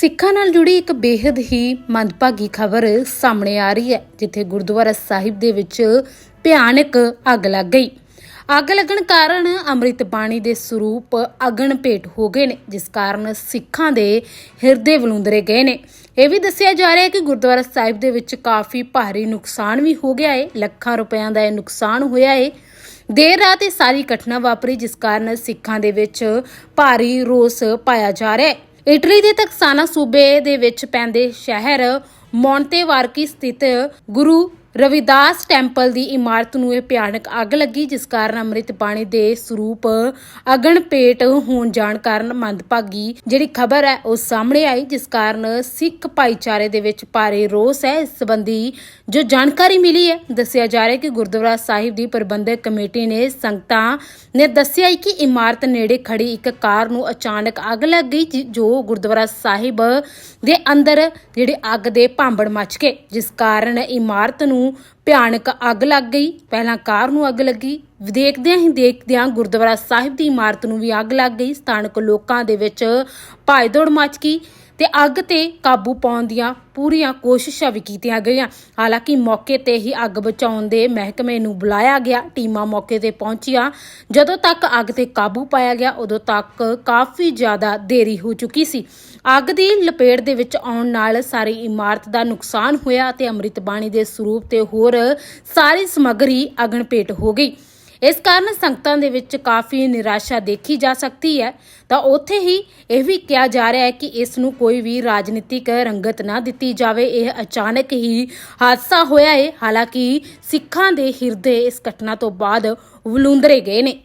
ਸਿੱਖਾਂ ਨਾਲ ਜੁੜੀ ਇੱਕ ਬੇहद ਹੀ ਮੰਦਭਾਗੀ ਖਬਰ ਸਾਹਮਣੇ ਆ ਰਹੀ ਹੈ, ਜਿੱਥੇ ਗੁਰਦੁਆਰਾ ਸਾਹਿਬ ਦੇ ਵਿੱਚ ਭਿਆਨਕ ਅੱਗ ਲੱਗ ਗਈ। ਅੱਗ ਲੱਗਣ ਕਾਰਨ ਅੰਮ੍ਰਿਤ ਬਾਣੀ ਦੇ ਸਰੂਪ ਅਗਨ ਭੇਟ ਹੋ ਗਏ ਨੇ, ਜਿਸ ਕਾਰਨ ਸਿੱਖਾਂ ਦੇ ਹਿਰਦੇ ਵਲੂੰਦਰੇ ਗਏ ਨੇ। ਇਹ ਵੀ ਦੱਸਿਆ ਜਾ ਰਿਹਾ ਹੈ ਕਿ ਗੁਰਦੁਆਰਾ ਸਾਹਿਬ ਦੇ ਵਿੱਚ ਕਾਫੀ ਭਾਰੀ ਨੁਕਸਾਨ ਵੀ ਹੋ ਗਿਆ ਹੈ, ਲੱਖਾਂ ਰੁਪਇਆਂ ਦਾ ਇਹ ਨੁਕਸਾਨ ਹੋਇਆ ਹੈ। ਦੇਰ ਰਾਤ ਇਹ ਸਾਰੀ ਘਟਨਾ ਵਾਪਰੀ, ਜਿਸ ਕਾਰਨ ਸਿੱਖਾਂ ਦੇ ਵਿੱਚ ਭਾਰੀ ਰੋਸ ਪਾਇਆ ਜਾ ਰਿਹਾ ਹੈ। ਇਟਲੀ ਦੇ ਤਕਸਾਨਾ ਸੂਬੇ ਦੇ ਵਿੱਚ ਪੈਂਦੇ ਸ਼ਹਿਰ ਮੌਂਟੇਵਾਰਕੀ ਸਥਿਤ ਗੁਰੂ ਰਵਿਦਾਸ ਟੈਂਪਲ ਦੀ ਇਮਾਰਤ ਨੂੰ ਇਹ ਭਿਆਨਕ ਅੱਗ ਲੱਗੀ, ਜਿਸ ਕਾਰਨ ਅੰਮ੍ਰਿਤ ਬਾਣੀ ਦੇ ਸਰੂਪ ਅਗਨ ਭੇਟ ਹੋਣ ਜਾਣ ਕਾਰਨ ਮੰਦਭਾਗੀ ਜਿਹੜੀ ਖਬਰ ਹੈ ਉਹ ਸਾਹਮਣੇ ਆਈ, ਜਿਸ ਕਾਰਨ ਸਿੱਖ ਭਾਈਚਾਰੇ ਦੇ ਵਿੱਚ ਭਾਰੀ ਰੋਸ ਹੈ। ਇਸ ਸੰਬੰਧੀ ਜੋ ਜਾਣਕਾਰੀ ਮਿਲੀ ਹੈ, ਦੱਸਿਆ ਜਾ ਰਿਹਾ ਹੈ ਕਿ ਗੁਰਦੁਆਰਾ ਸਾਹਿਬ ਦੀ ਪ੍ਰਬੰਧਕ ਕਮੇਟੀ ਨੇ ਸੰਗਤਾਂ ਨੇ ਦੱਸਿਆ ਹੈ ਕਿ ਇਮਾਰਤ ਨੇੜੇ ਖੜੀ ਇੱਕ ਕਾਰ ਨੂੰ ਅਚਾਨਕ ਅੱਗ ਲੱਗ ਗਈ ਜੋ ਗੁਰਦੁਆਰਾ ਸਾਹਿਬ ਦੇ ਅੰਦਰ ਜਿਹੜੇ ਅੱਗ ਦੇ ਭਾਂਬੜ ਮੱਚ ਗਏ, ਜਿਸ ਕਾਰਨ ਇਮਾਰਤ ਨੂੰ ਭਿਆਨਕ ਅੱਗ ਲੱਗ ਗਈ। ਪਹਿਲਾਂ ਕਾਰ ਨੂੰ ਅੱਗ ਲੱਗੀ। ਦੇਖਦਿਆਂ ਹੀ ਦੇਖਦਿਆਂ ਗੁਰਦੁਆਰਾ ਸਾਹਿਬ ਦੀ ਇਮਾਰਤ ਨੂੰ ਵੀ ਅੱਗ ਲੱਗ ਗਈ। ਸਥਾਨਕ ਲੋਕਾਂ ਦੇ ਵਿੱਚ ਭਾਈਦੌੜ ਮਚ ਗਈ। ਤੇ ਅੱਗ ਤੇ ਕਾਬੂ ਪਾਉਣ ਦੀਆਂ ਪੂਰੀਆਂ ਕੋਸ਼ਿਸ਼ਾਂ ਵੀ ਕੀਤੀਆਂ ਗਈਆਂ। ਹਾਲਾਂਕਿ ਮੌਕੇ ਤੇ ਹੀ ਅੱਗ ਬਚਾਉਣ ਦੇ ਮਹਿਕਮੇ ਨੂੰ ਬੁਲਾਇਆ ਗਿਆ। ਟੀਮਾਂ ਮੌਕੇ ਤੇ ਪਹੁੰਚੀਆਂ। ਜਦੋਂ ਤੱਕ ਅੱਗ ਤੇ ਕਾਬੂ ਪਾਇਆ ਗਿਆ, ਉਦੋਂ ਤੱਕ ਕਾਫੀ ਜ਼ਿਆਦਾ ਦੇਰੀ ਹੋ ਚੁੱਕੀ ਸੀ। ਅੱਗ ਦੀ ਲਪੇਟ ਦੇ ਵਿੱਚ ਆਉਣ ਨਾਲ ਸਾਰੀ ਇਮਾਰਤ ਦਾ ਨੁਕਸਾਨ ਹੋਇਆ ਤੇ ਅੰਮ੍ਰਿਤ ਬਾਣੀ ਦੇ ਸਰੂਪ ਤੇ ਹੋਰ ਸਾਰੀ ਸਮੱਗਰੀ ਅਗਨ ਹੋ ਗਈ। ਇਸ ਕਾਰਨ ਸੰਗਤਾਂ ਦੇ ਵਿੱਚ ਕਾਫੀ ਨਿਰਾਸ਼ਾ ਦੇਖੀ ਜਾ ਸਕਦੀ ਹੈ। ਤਾਂ ਉੱਥੇ ਹੀ ਇਹ ਵੀ ਕਿਹਾ ਜਾ ਰਿਹਾ ਹੈ ਕਿ ਇਸ ਨੂੰ ਕੋਈ ਵੀ ਰਾਜਨੀਤਿਕ ਰੰਗਤ ਨਾ ਦਿੱਤੀ ਜਾਵੇ। ਇਹ ਅਚਾਨਕ ਹੀ ਹਾਦਸਾ ਹੋਇਆ ਹੈ। ਹਾਲਾਂਕਿ ਸਿੱਖਾਂ ਦੇ ਹਿਰਦੇ ਇਸ ਘਟਨਾ ਤੋਂ ਬਾਅਦ ਵਲੂੰਦਰੇ ਗਏ ਨੇ।